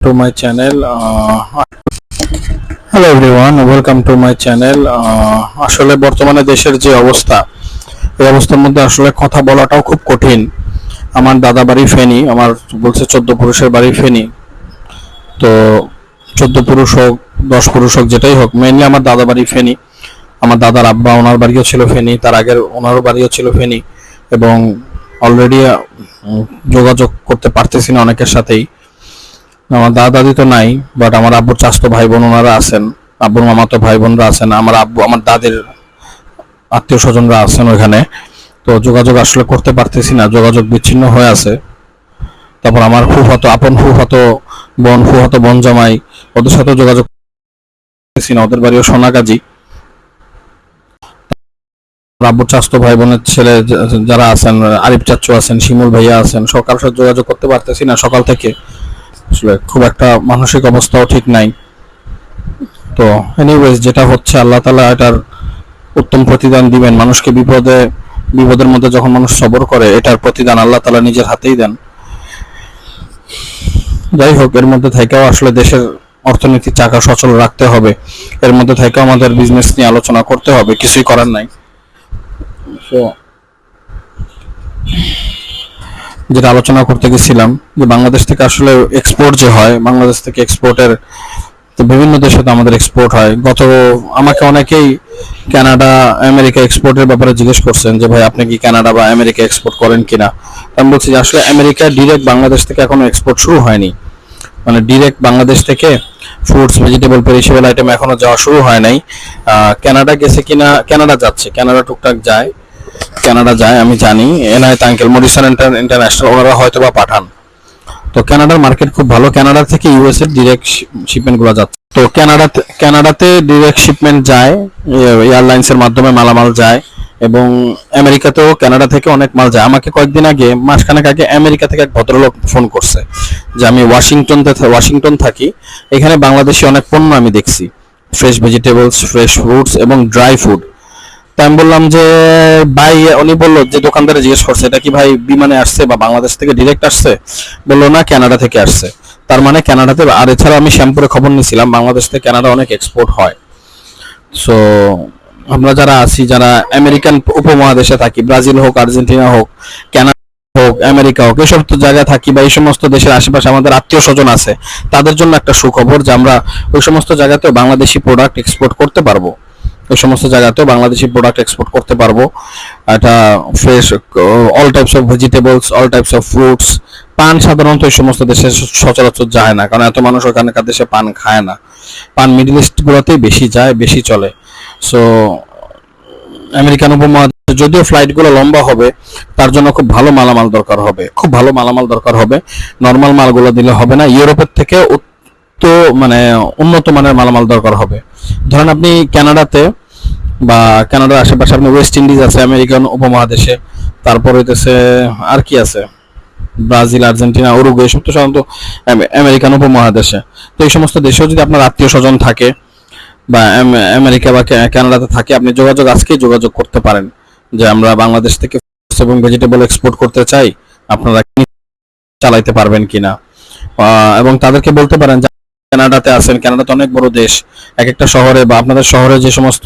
to my channel uh, hello everyone welcome to my channel uh, আসলে বর্তমানে দেশের যে অবস্থা এই অবস্থার মধ্যে আসলে কথা বলাটাও খুব কঠিন। আমার দাদা বাড়ি ফেনি আমার বলছে চোদ্দ পুরুষের বাড়ি ফেনি। তো চোদ্দ পুরুষ হোক দশ পুরুষ হোক যেটাই হোক মেইনলি আমার দাদা বাড়ি ফেনি। আমার দাদার আব্বা ওনার বাড়িও ছিল ফেনি তার আগের ওনারও বাড়িও ছিল ফেনি। এবং অলরেডি যোগাযোগ করতে পারতেছি না অনেকের সাথেই। আমার দাদা দাদি তো নাই বাট আমার আব্বুর চাস্তো ভাই বোন ওনারা আছেন। আব্বুর মামাতো ভাই বোনরা আছেন, আমার আব্বু, আমার দাদির আত্মীয় স্বজনরা আছেন ওইখানে। তো যোগাযোগ আসলে করতে পারতেছি না, যোগাযোগ বিচ্ছিন্ন হয়ে আছে। তারপর আমার ফুফাতো, আপন ফুফাতো বোন ফুফাতো বোন জামাই, ওদের সাথেও যোগাযোগ করতেছি না, ওদের বাড়িও সোনাগাজী। আব্বুর চাস্তো ভাই বোনের ছেলে যারা আছেন, আরিফ চাচ্চু আছেন, শিমুল ভাইয়া আছেন, সকাল সাথে যোগাযোগ করতে পারতেছি না সকাল থেকে। আসলে খুব একটা মানসিক অবস্থাও ঠিক নাই। তো এনিওয়েজ যেটা হচ্ছে আল্লাহ তালা এটার উত্তম প্রতিদান দিবেন। মানুষকে বিপদে, বিপদের মধ্যে যখন মানুষ সবর করে, এটার প্রতিদান আল্লাহ তালা নিজের হাতেই দেন। যাই হোক, এর মধ্যে থেকেও আসলে দেশের অর্থনীতি চাকা সচল রাখতে হবে। এর মধ্যে থেকেও আমাদের বিজনেস নিয়ে আলোচনা করতে হবে, কিছুই করার নাই। তো যেটা আলোচনা করতে গেছিলাম, যে বাংলাদেশ থেকে আসলে এক্সপোর্ট যে হয়, বাংলাদেশ থেকে এক্সপোর্টের তো বিভিন্ন দেশে তো আমাদের এক্সপোর্ট হয়। গত, আমাকে অনেকেই কানাডা, আমেরিকা এক্সপোর্টের ব্যাপারে জিজ্ঞেস করছেন যে, ভাই, আপনি কি কানাডা বা আমেরিকা এক্সপোর্ট করেন কিনা? আমি বলছি যে, আসলে আমেরিকা ডিরেক্ট বাংলাদেশ থেকে এখনও এক্সপোর্ট শুরু হয়নি। মানে ডিরেক্ট বাংলাদেশ থেকে ফ্রুটস ভেজিটেবল পেরিশেবল আইটেম এখনও যাওয়া শুরু হয় নাই। কানাডা গেছে কিনা, কানাডা যাচ্ছে, কানাডা টুকটাক যায়। কানাডা যায়, আমি জানি। এনআইতে আঙ্কেল মরিসন ইন্টারন্যাশনাল ওনারা হয়তো বা পাঠান। তো কানাডার মার্কেট খুব ভালো। কানাডা থেকে ইউএস এর ডিরেক্ট শিপমেন্টগুলো যাচ্ছে। তো কানাডাতে কানাডাতে ডিরেক্ট শিপমেন্ট যায় এয়ারলাইন্স এর মাধ্যমে মালামাল যায় এবং আমেরিকাতেও কানাডা থেকে অনেক মাল যায়। আমাকে কয়েকদিন আগে, মাসখানেক আগে আমেরিকা থেকে এক ভদ্রলোক ফোন করছে যে আমি ওয়াশিংটন ওয়াশিংটন থাকি। এখানে বাংলাদেশি অনেক পণ্য আমি দেখছি। ফ্রেশ ভেজিটেবলস ফ্রেশ ফ্রুটস এবং ড্রাই ফুড আমি বললাম যে, ভাই, উনি বলল যে দোকানদারে জিজ্ঞেস করছে, এটা কি ভাই বিমানে আসছে বা বাংলাদেশ থেকে ডিরেক্ট আসছে? বলল, না কানাডা থেকে আসছে। তার মানে কানাডাতে আর এছাড়া আমি শ্যাম্পুরে খবর নিয়েছিলাম, বাংলাদেশ থেকে কানাডা অনেক এক্সপোর্ট হয়। সো আমরা যারা আছি, যারা আমেরিকান উপমহাদেশে থাকি, ব্রাজিল হোক, আর্জেন্টিনা হোক কানাডা হোক, আমেরিকা হোক, এসব তো জায়গায় থাকি বা এই সমস্ত দেশের আশেপাশে আমাদের আত্মীয় স্বজন আছে, তাদের জন্য একটা সুখবর যে আমরা ওই সমস্ত জায়গাতেও বাংলাদেশি প্রোডাক্ট এক্সপোর্ট করতে পারব। ওই সমস্ত জায়গাতেও বাংলাদেশি প্রোডাক্ট এক্সপোর্ট করতে পারব। এটা fresh all types of vegetables all types of fruits পান সাধারণত এই সমস্ত দেশে সচরাচর যায় না, কারণ এত মানুষ ওখানকার দেশে পান খায় না। পান মিডল ইস্টগুলোতেই বেশি যায়, বেশি চলে। সো আমেরিকান উপমহাদেশে যদিও ফ্লাইটগুলো লম্বা হবে, তার জন্য খুব ভালো মালামাল দরকার হবে। খুব ভালো মালামাল দরকার হবে। নর্মাল মালগুলো দিলে হবে না। ইউরোপের থেকে উত্ত মানে উন্নত মানের মালামাল দরকার হবে। ধরেন আপনি কানাডাতে বা কানাডার আশেপাশে আপনি ওয়েস্ট ইন্ডিজ আছে আমেরিকান উপমহাদেশে, তারপর হইতেছে আর কি আছে? ব্রাজিল, আর্জেন্টিনা, উরুগুয়ে, এসব তো সাধারণত আমেরিকান উপমহাদেশে। তো এই সমস্ত দেশেও যদি আপনার আত্মীয় স্বজন থাকে বা আমেরিকা বা কানাডাতে থাকে, আপনি যোগাযোগ আজকেই যোগাযোগ করতে পারেন যে আমরা বাংলাদেশ থেকে এবং ভেজিটেবল এক্সপোর্ট করতে চাই, আপনারা চালাইতে পারবেন কিনা। এবং তাদেরকে বলতে পারেন কানাডাতে আছেন। কানাডা তো অনেক বড় দেশ। এক একটা শহরে বা আপনাদের শহরে যে সমস্ত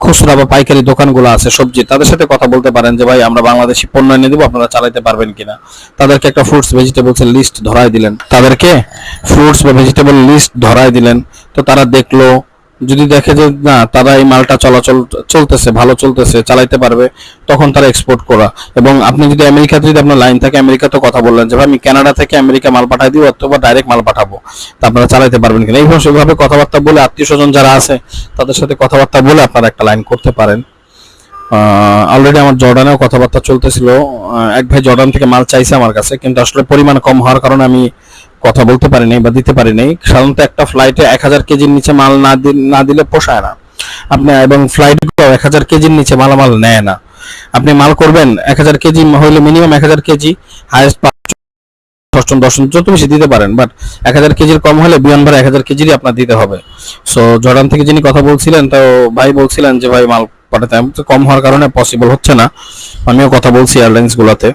খুচরা বা পাইকারি দোকানগুলো আছে, সবজি, তাদের সাথে কথা বলতে পারেন যে, ভাই, আমরা বাংলাদেশি পণ্য এনে দেবো, আপনারা চালাইতে পারবেন কিনা? তাদেরকে একটা ফ্রুটস ভেজিটেবলসের লিস্ট ধরাই দিলেন। তাদেরকে ফ্রুটস বা ভেজিটেবল লিস্ট ধরাই দিলেন। তো তারা দেখল যদি দেখে যে, না, তারা এই মালটা চলাচল, চলতেছে, ভালো চলতেছে, চালাইতে পারবে, তখন তারা এক্সপোর্ট করা। এবং আপনি যদি আমেরিকাতে, যদি আপনার লাইন থাকে আমেরিকাতে কথা বললেন যে আমি কানাডা থেকে আমেরিকা মাল পাঠাই দিই অথবা ডাইরেক্ট মাল পাঠাবো। তা আপনারা চালাইতে পারবেন কিনা? এইভাবে সেভাবে কথাবার্তা বলে আত্মীয় স্বজন যারা আছে, তাদের সাথে কথাবার্তা বলে আপনারা একটা লাইন করতে পারেন। অলরেডি আমার জর্ডানেও কথাবার্তা চলতেছিল। এক ভাই জর্ডান থেকে মাল চাইছে আমার কাছে, কিন্তু আসলে পরিমাণ কম হওয়ার কারণে আমি কথা বলতে পারি নাই বা দিতে পারি নাই, সাধারণত একটা ফ্লাইটে এক হাজার কেজির নিচে মাল না না দিলে পোষায় না। আপনি, এবং ফ্লাইট এক হাজার কেজির নিচে মালামাল নেয় না। আপনি মাল করবেন এক হাজার কেজি, হইলে মিনিমাম এক হাজার কেজি হাইয়েস্ট দশজন দশজন যত বেশি দিতে পারেন বাট এক হাজার কেজির কম হলে বিমান ভাড়া এক হাজার কেজিরই আপনার দিতে হবে। সো জর্ডান থেকে যিনি কথা বলছিলেন, তো ভাই বলছিলেন যে, ভাই, মাল পাঠাতে। কম হওয়ার কারণে পসিবল হচ্ছে না। আমিও কথা বলছি এয়ারলাইন্স গুলাতে।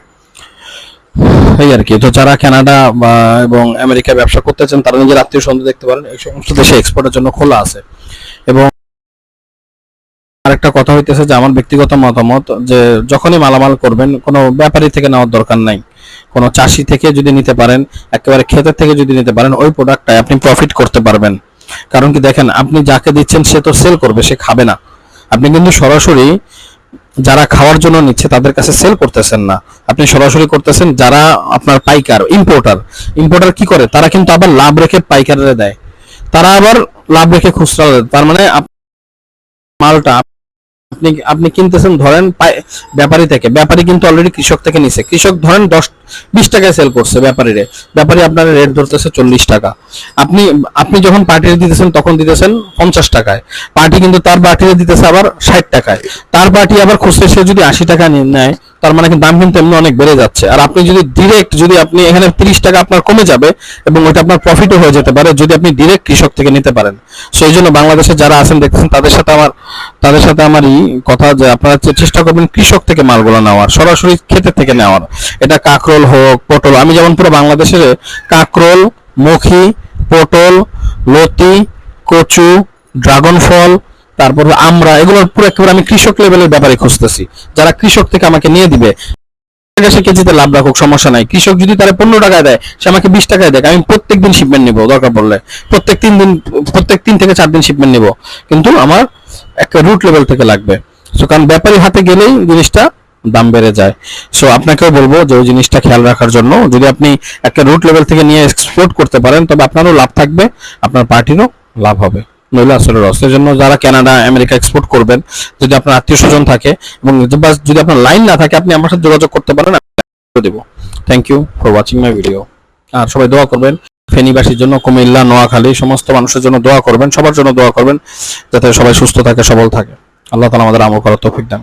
এই আর কি। তো যারা কানাডা বা এবং আমেরিকায় ব্যবসা করতে চান তারা নিজের আত্মীয় স্বজন দেখতে পারেন। এই সমস্ত দেশে এক্সপোর্টের জন্য খোলা আছে। এবং আরেকটা কথা হইতেছে যে, আমার ব্যক্তিগত মতামত যে, যখনই মালামাল করবেন, কোনো ব্যাপারী থেকে নেওয়ার দরকার নাই। কোনো চাষি থেকে যদি নিতে পারেন, একেবারে ক্ষেতের থেকে যদি নিতে পারেন, ওই প্রোডাক্টটায় আপনি প্রফিট করতে পারবেন। কারণ কি দেখেন, আপনি যাকে দিচ্ছেন, সে তো সেল করবে, সে খাবে না। আপনি কিন্তু সরাসরি যারা খাওয়ার জন্য নিচ্ছে, তাদের কাছে সেল করতেছেন না। আপনি সরাসরি করতেছেন যারা আপনার পাইকার ইম্পোর্টার ইম্পোর্টার কি করে? তারা কিন্তু আবার লাভ রেখে পাইকারে দেয়। তারা আবার লাভ রেখে খুচরা তার মানে মালটা আপনি আপনি কিনতেছেন, ধরেন ব্যাপারী থেকে, ব্যাপারী কিন্তু অলরেডি কৃষক থেকে নিছে। কৃষক ধরেন দশ, বিশ টাকায় সেল করছে ব্যাপারীরে। ব্যাপারী আপনার রেট ধরতেছে চল্লিশ টাকা। আপনি আপনি যখন পার্টিতে দিতেছেন, তখন দিতেছেন পঞ্চাশ টাকায়। পার্টি কিন্তু তার পার্টিতে দিতেছে আবার ষাট টাকায়। তার পার্টি আবার খুচরা, সে যদি আশি টাকা নেয় তার মানে দাম কিন্তু এমনি অনেক বেড়ে যাচ্ছে। আর আপনি যদি ডিরেক্ট যদি আপনি এখানে তিরিশ টাকা আপনার কমে যাবে এবং ওইটা আপনার প্রফিটও হয়ে যেতে পারে যদি আপনি ডিরেক্ট কৃষক থেকে নিতে পারেন। সেই জন্য বাংলাদেশে যারা আছেন, দেখতেছেন, তাদের সাথে আমার, তাদের সাথে আমারই কথা যে আপনারা চেষ্টা করবেন কৃষক থেকে মালগুলো নেওয়ার, সরাসরি ক্ষেতের থেকে নেওয়ার। এটা কাকরোল হোক, পটল, আমি যেমন পুরো বাংলাদেশের কাকরোল, মখি, পটল, লতি, কচু, ড্রাগন ফল তারপর আমরা, এগুলোর পুরো একেবারে আমি কৃষক লেভেলের ব্যাপারে খুঁজতেছি। যারা কৃষক থেকে আমাকে নিয়ে দিবে সে কেজিতে লাভ রাখুক, সমস্যা নাই। কৃষক যদি তারা পনেরো টাকায় দেয়, সে আমাকে বিশ টাকায় দেয় আমি প্রত্যেক দিন শিপমেন্ট নিবো, দরকার পড়লে। প্রত্যেক তিন দিন, প্রত্যেক তিন থেকে চার দিন শিপমেন্ট নিবো। কিন্তু আমার একটা রুট লেভেল থেকে লাগবে। সো কারণ ব্যাপারী হাতে গেলেই জিনিসটা দাম বেড়ে যায়। সো আপনাকেও বলব যে ওই জিনিসটা খেয়াল রাখার জন্য, যদি আপনি একটা রুট লেভেল থেকে নিয়ে এক্সপোর্ট করতে পারেন, তবে আপনারও লাভ থাকবে, আপনার পার্টিরও লাভ হবে। নইলে আসলে লস এই জন্য যারা কানাডা, আমেরিকা এক্সপোর্ট করবেন, যদি আপনার আত্মীয় স্বজন থাকে এবং যদি আপনার লাইন না থাকে, আপনি আমার সাথে যোগাযোগ করতে পারেন দেবো। Thank you for watching my video আর সবাই দোয়া করবেন, ফেনীবাসীর জন্য, কুমিল্লা, নোয়াখালী, সমস্ত মানুষের জন্য দোয়া করবেন, সবার জন্য দোয়া করবেন, যাতে সবাই সুস্থ থাকে, সবল থাকে। আল্লাহ তালা আমাদের আমল করার তৌফিক দান।